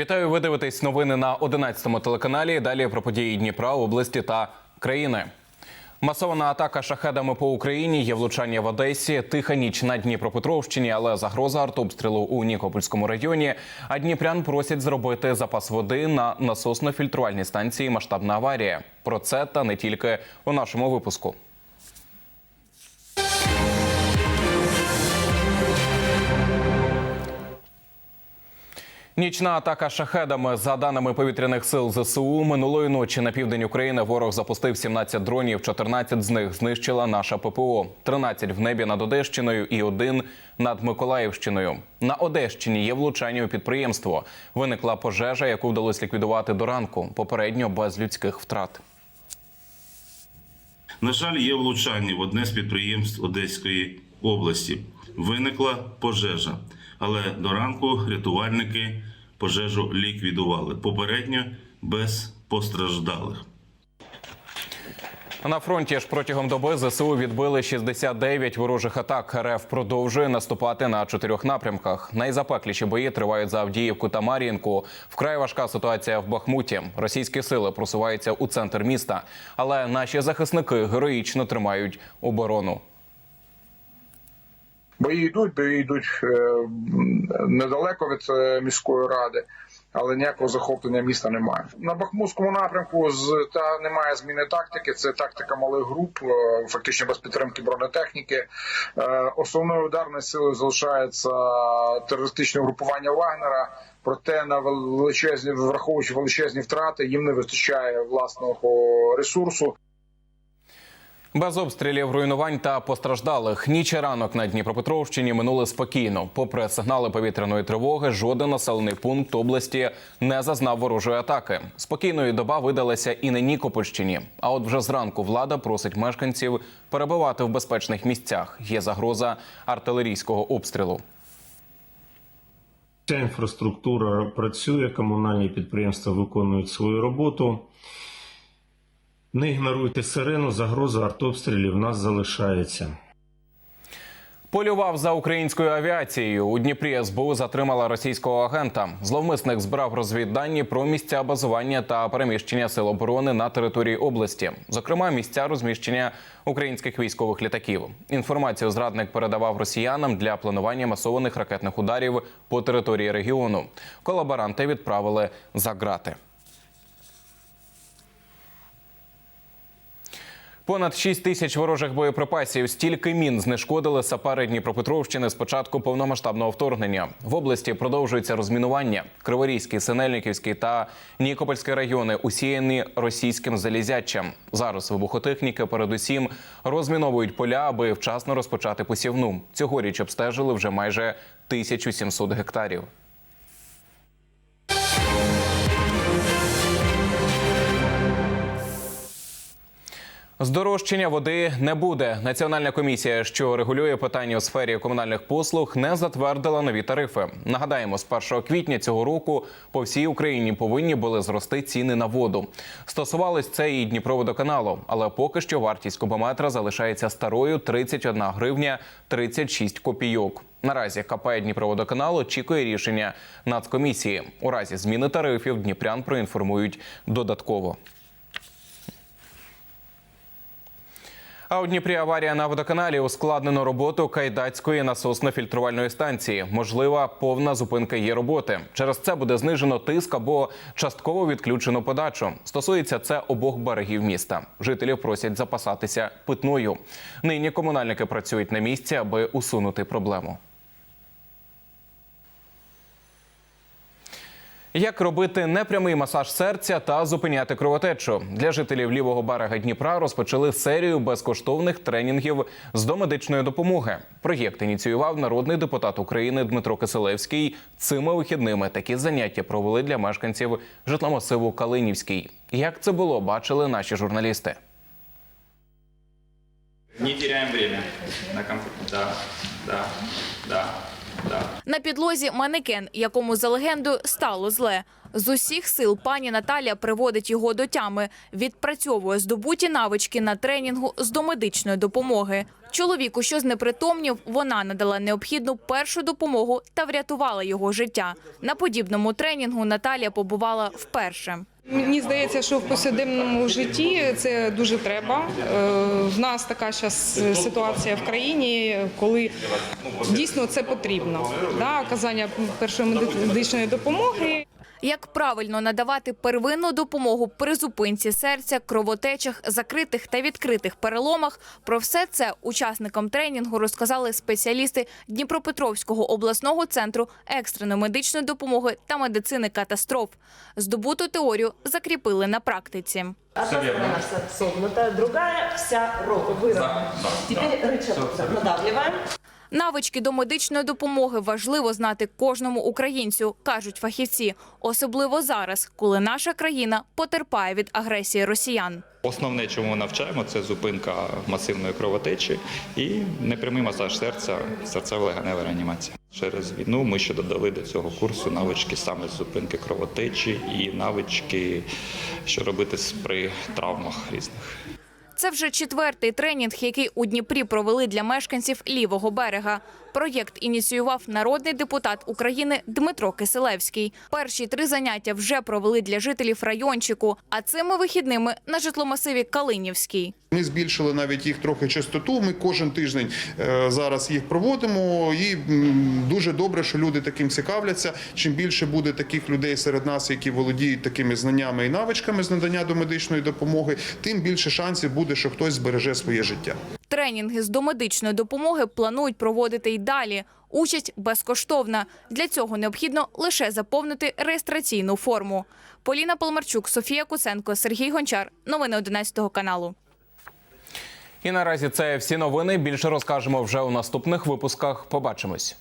Вітаю. Ви дивитесь новини на 11-му телеканалі. Далі про події Дніпра, області та країни. Масована атака шахедами по Україні є влучання в Одесі. Тиха ніч на Дніпропетровщині, але загроза артобстрілу у Нікопольському районі. А Дніпрян просять зробити запас води на насосно-фільтрувальній станції. Масштабна аварія. Про це та не тільки у нашому випуску. Нічна атака шахедами за даними повітряних сил ЗСУ минулої ночі на південь України ворог запустив 17 дронів. 14 з них знищила наша ППО, 13 в небі над Одещиною і один над Миколаївщиною. На Одещині є влучання у підприємство. Виникла пожежа, яку вдалося ліквідувати до ранку. Попередньо без людських втрат. На жаль, є влучання в одне з підприємств Одеської області. Виникла пожежа, але до ранку рятувальники пожежу ліквідували. Попередньо без постраждалих. На фронті ж протягом доби ЗСУ відбили 69 ворожих атак. РФ продовжує наступати на чотирьох напрямках. Найзапекліші бої тривають за Авдіївку та Мар'їнку. Вкрай важка ситуація в Бахмуті. Російські сили просуваються у центр міста, але наші захисники героїчно тримають оборону. Бої йдуть, бої йдуть е, недалеко від е, міської ради, але ніякого захоплення міста немає. На Бахмутському напрямку з та немає зміни тактики. Це тактика малих груп, е, фактично без підтримки бронетехніки. Основною ударною силою залишається терористичне групування Вагнера. Проте на величезні, враховуючи величезні втрати, їм не вистачає власного ресурсу. Без обстрілів, руйнувань та постраждалих ніч і ранок на Дніпропетровщині минули спокійно. Попри сигнали повітряної тривоги, жоден населений пункт області не зазнав ворожої атаки. Спокійної доба видалася і на Нікопольщині. А от вже зранку влада просить мешканців перебувати в безпечних місцях. Є загроза артилерійського обстрілу. Ця інфраструктура працює, комунальні підприємства виконують свою роботу. Не ігноруйте сирену, загроза артобстрілів нас залишається. Полював за українською авіацією. У Дніпрі СБУ затримала російського агента. Зловмисник збирав розвіддані про місця базування та переміщення сил оборони на території області, зокрема місця розміщення українських військових літаків. Інформацію зрадник передавав росіянам для планування масованих ракетних ударів по території регіону. Колаборанти відправили за ґрати. Понад 6 тисяч ворожих боєприпасів стільки мін знешкодили сапери Дніпропетровщини з початку повномасштабного вторгнення. В області продовжується розмінування. Криворізький, Синельниківський та Нікопольський райони усіяні російським залізячем. Зараз вибухотехніки передусім розміновують поля, аби вчасно розпочати посівну. Цьогоріч обстежили вже майже 1700 гектарів. Здорожчання води не буде. Національна комісія, що регулює питання у сфері комунальних послуг, не затвердила нові тарифи. Нагадаємо, з 1 квітня цього року по всій Україні повинні були зрости ціни на воду. Стосувалось це і Дніпроводоканалу, але поки що вартість кубометра залишається старою 31 гривня 36 копійок. Наразі КП Дніпроводоканал очікує рішення нацкомісії. У разі зміни тарифів Дніпрян проінформують додатково. А у Дніпрі аварія на водоканалі ускладнено роботу кайдацької насосно-фільтрувальної станції. Можлива повна зупинка її роботи. Через це буде знижено тиск або частково відключено подачу. Стосується це обох берегів міста. Жителів просять запасатися питною. Нині комунальники працюють на місці, аби усунути проблему. Як робити непрямий масаж серця та зупиняти кровотечу для жителів лівого берега Дніпра розпочали серію безкоштовних тренінгів з домедичної допомоги. Проєкт ініціював народний депутат України Дмитро Киселевський. Цими вихідними такі заняття провели для мешканців житломасиву Калинівський. Як це було, бачили наші журналісти. Не время на компьютере. Да, да, да. На підлозі манекен, якому за легендою стало зле. З усіх сил пані Наталя приводить його до тями, відпрацьовує здобуті навички на тренінгу з домедичної допомоги. Чоловіку, що знепритомнів, вона надала необхідну першу допомогу та врятувала його життя. На подібному тренінгу Наталія побувала вперше. Мені здається, що в повсякденному житті це дуже треба. Е, В нас така зараз ситуація в країні, коли дійсно це потрібно. Да, оказання першої медичної допомоги. Як правильно надавати первинну допомогу при зупинці серця, кровотечах, закритих та відкритих переломах? Про все це учасникам тренінгу розказали спеціалісти Дніпропетровського обласного центру екстреної медичної допомоги та медицини катастроф. Здобуту теорію закріпили на практиці. Одна сторона вся согнутая, другая вся выровнена. Теперь рычаг надавливаем. Навички до медичної допомоги важливо знати кожному українцю, кажуть фахівці, особливо зараз, коли наша країна потерпає від агресії росіян. Основне, чому ми навчаємо, це зупинка масивної кровотечі і непрямий масаж серця, серцево-легенева реанімація. Через війну ми ще додали до цього курсу навички саме з зупинки кровотечі і навички, що робити при травмах різних. Це вже четвертий тренінг, який у Дніпрі провели для мешканців лівого берега. Проєкт ініціював народний депутат України Дмитро Киселевський. Перші три заняття вже провели для жителів райончику, а цими вихідними на житломасиві Калинівський. Ми збільшили навіть їх трохи частоту. Ми кожен тиждень е, зараз їх проводимо, і дуже добре, що люди таким цікавляться. Чим більше буде таких людей серед нас, які володіють такими знаннями і навичками з надання до медичної допомоги, тим більше шансів буде, що хтось збереже своє життя. Тренінги з домедичної допомоги планують проводити й далі. Участь безкоштовна. Для цього необхідно лише заповнити реєстраційну форму. Поліна Полмарчук, Софія Куценко, Сергій Гончар. Новини 11 каналу. І наразі це всі новини. Більше розкажемо вже у наступних випусках. Побачимось.